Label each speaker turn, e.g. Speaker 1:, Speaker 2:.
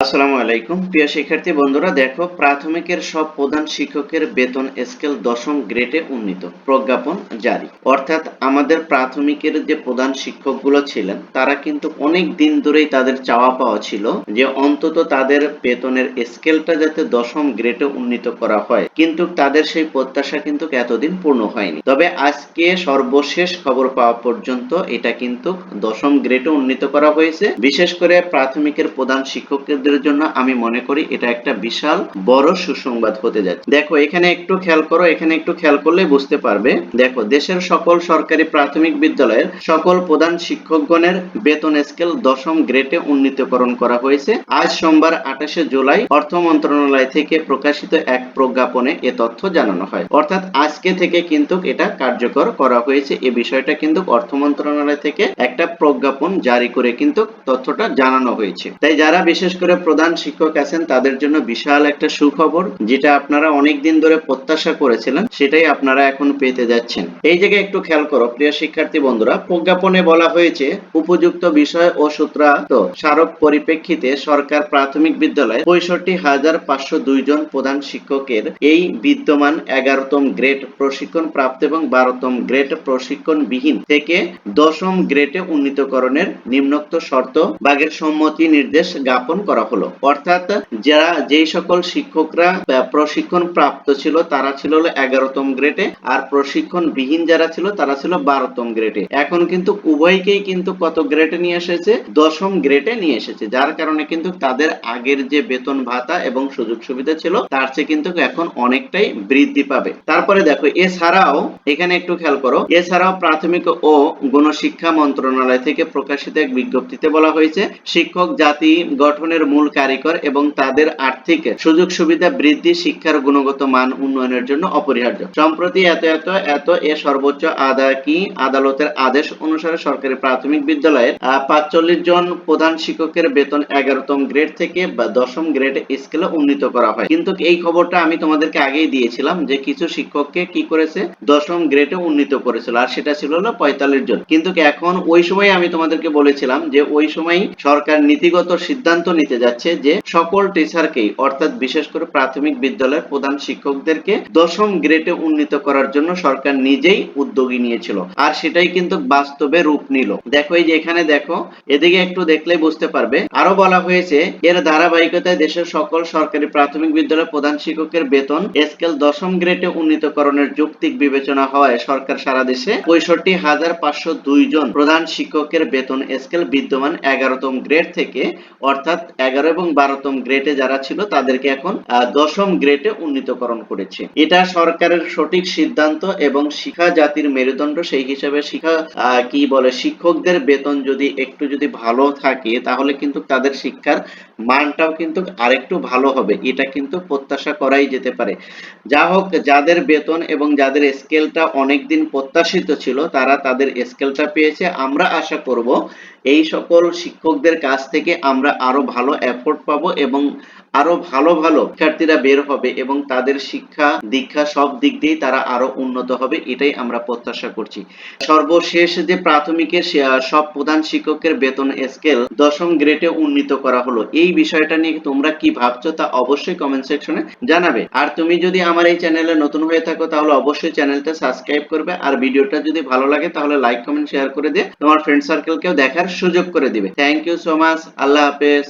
Speaker 1: আসসালামু আলাইকুম। প্রিয় শিক্ষার্থী, বন্ধুরা, দেখো, প্রাথমিকের সব প্রধান শিক্ষকের বেতন স্কেল দশম গ্রেডে উন্নীত। প্রজ্ঞাপন জারি। অর্থাৎ আমাদের প্রাথমিকের যে প্রধান শিক্ষকগুলো ছিলেন, তারা কিন্তু অনেক দিন ধরেই তাদের চাওয়া পাওয়া ছিল যে অন্তত তাদের বেতনের স্কেলটা যাতে দশম গ্রেডে উন্নীত করা হয়। কিন্তু তাদের সেই প্রত্যাশা কিন্তু এতদিন পূর্ণ হয়নি। তবে আজকে সর্বশেষ খবর পাওয়া পর্যন্ত এটা কিন্তু দশম গ্রেডে উন্নীত করা হয়েছে। বিশেষ করে প্রাথমিকের প্রধান শিক্ষকদের জন্য আমি মনে করি এটা একটা বিশাল বড় সুসংবাদ হতে যাচ্ছে। দেখো, এখানে একটু খেয়াল করো, এখানে একটু খেয়াল করলে বুঝতে পারবে। দেখো, দেশের সকল সরকারি প্রাথমিক বিদ্যালয়ের সকল প্রধান শিক্ষকগণের বেতন স্কেল দশম গ্রেডে উন্নীতকরণ করা হয়েছে। আজ সোমবার আঠাশে জুলাই অর্থ মন্ত্রণালয় থেকে প্রকাশিত এক প্রজ্ঞাপনে এ তথ্য জানানো হয়। অর্থাৎ আজকে থেকে কিন্তু এটা কার্যকর করা হয়েছে। এ বিষয়টা কিন্তু অর্থ মন্ত্রণালয় থেকে একটা প্রজ্ঞাপন জারি করে কিন্তু তথ্যটা জানানো হয়েছে। তাই যারা বিশেষ করে প্রধান শিক্ষক আছেন, তাদের জন্য বিশাল একটা সুখবর, যেটা আপনারা অনেক দিন ধরে প্রত্যাশা করেছিলেন, সেটাই আপনারা এখন পেতে যাচ্ছেন। এই জায়গায় একটু খেয়াল করো, প্রিয় শিক্ষার্থী বন্ধুরা, প্রজ্ঞাপনে বলা হয়েছে, উপযুক্ত বিষয় ও সূত্রাত স্মারক পরিপ্রেক্ষিতে সরকার প্রাথমিক বিদ্যালয়ে পঁয়ষট্টি হাজার পাঁচশো জন প্রধান শিক্ষকের এই বিদ্যমান এগারোতম গ্রেড প্রশিক্ষণ প্রাপ্ত এবং বারোতম গ্রেড প্রশিক্ষণ বিহীন থেকে দশম গ্রেডে উন্নীতকরণের নিম্নোক্ত শর্ত, বাগের সম্মতি নির্দেশ জ্ঞাপন করা হলো। অর্থাৎ যারা যেই সকল শিক্ষকরা প্রশিক্ষণ প্রাপ্ত ছিল, তারা ছিল এগারোতম গ্রেডে আর প্রশিক্ষণ বিহীন যারা ছিল, তারা ছিল বারোতম গ্রেডে এখন কিন্তু উভয়কেই কিন্তু কত গ্রেডে নিয়ে এসেছে? দশম গ্রেডে নিয়ে এসেছে। যার কারণে কিন্তু তাদের আগের যে বেতন ভাতা এবং সুযোগ সুবিধা ছিল, তার চেয়ে কিন্তু এখন অনেকটাই বৃদ্ধি পাবে। তারপরে দেখো, এছাড়াও এখানে একটু খেয়াল করো, এছাড়াও প্রাথমিক ও গণশিক্ষা মন্ত্রণালয় থেকে প্রকাশিত এক বিজ্ঞপ্তিতে বলা হয়েছে, শিক্ষক জাতি গঠনের মূল কারিগর এবং তাদের আর্থিক সুযোগ সুবিধা বৃদ্ধি, শিক্ষার গুণগত মান উন্নয়নের জন্য অপরিহার্য। সম্প্রতি এত এত এত এ সর্বোচ্চ আদা কি আদালতের আদেশ অনুসারে সরকারি প্রাথমিক বিদ্যালয়ের পাঁচচল্লিশ জন প্রধান শিক্ষকের বেতন এগারোতম গ্রেড থেকে বা দশম গ্রেড স্কেলে উন্নীত করা হয়। কিন্তু এই খবরটা আমি তোমাদেরকে আগেই দিয়েছিলাম যে কিছু শিক্ষককে কি করেছে? দশম গ্রেডে উন্নীত করেছিল। আর সেটা ছিল হলো পঁয়তাল্লিশ জন। কিন্তু এখন ওই সময় আমি তোমাদেরকে বলেছিলাম যে ওই সময় সরকার নীতিগত সিদ্ধান্ত নিতে যাচ্ছে যে সকল টিচারকেই অর্থাৎ বিশেষ করে প্রাথমিক বিদ্যালয়ের প্রধান শিক্ষকদেরকে দশম গ্রেডে উন্নীত করার জন্য সরকার নিজেই উদ্যোগী নিয়েছিল। আর সেটাই কিন্তু বাস্তবে রূপ নিল। দেখো, এই যে এখানে দেখো, এদিকে একটু দেখলেই বুঝতে পারবে। আরও বলা হয়েছে, এর ধারাবাহিকতায় দেশের সকল সরকারি প্রাথমিক বিদ্যালয়ের প্রধান শিক্ষকের বেতন স্কেল দশম গ্রেডে উন্নীতকরণের যৌক্তিক বিবেচনা হওয়ায় সরকার সারা দেশে পঁয়ষট্টি হাজার পাঁচশো দুই জন প্রধান শিক্ষকের বেতন স্কেল বিদ্যমান এগারোতম গ্রেড থেকে, অর্থাৎ এগারো এবং বারোতম গ্রেডে যারা ছিল, তাদেরকে এখন দশম গ্রেডে উন্নীতকরণ করেছে। এটা সরকারের সঠিক সিদ্ধান্ত এবং শিক্ষা জাতির মেরুদণ্ড, সেই হিসাবে শিক্ষা কি বলে, শিক্ষকদের বেতন যদি একটু যদি ভালো থাকে, তাহলে কিন্তু তাদের শিক্ষার মানটাও কিন্তু আরেকটু ভালো হবে। এটা কিন্তু প্রত্যাশা করাই যেতে পারে। যা হোক, যাদের বেতন এবং যাদের স্কেলটা অনেকদিন প্রত্যাশিত ছিল, তারা তাদের স্কেলটা পেয়েছে। আমরা আশা করব এই সকল শিক্ষকদের কাছ থেকে আমরা আরও ভালো এফোর্ট পাবো এবং আরও ভালো ভালো শিক্ষার্থীরা বের হবে এবং তাদের শিক্ষা, দীক্ষা সব দিক দিয়ে তারা আরও উন্নত হবে, এটাই আমরা প্রত্যাশা করছি। সর্বশেষ যে প্রাথমিকের সব প্রধান শিক্ষকের বেতন স্কেল দশম গ্রেডে উন্নীত করা হলো এই বিষয়টা নিয়ে তোমরা কি ভাবছ তা অবশ্যই কমেন্ট সেকশনে জানাবে। আর তুমি যদি আমার এই চ্যানেলে নতুন হয়ে থাকো, তাহলে অবশ্যই চ্যানেলটা সাবস্ক্রাইব করবে। আর ভিডিওটা যদি ভালো লাগে, তাহলে লাইক কমেন্ট শেয়ার করে দিয়ে তোমার ফ্রেন্ড সার্কেলকেও দেখার সুযোগ করে দিবে। থ্যাংক ইউ সো মাচ আল্লাহ হাফেজ।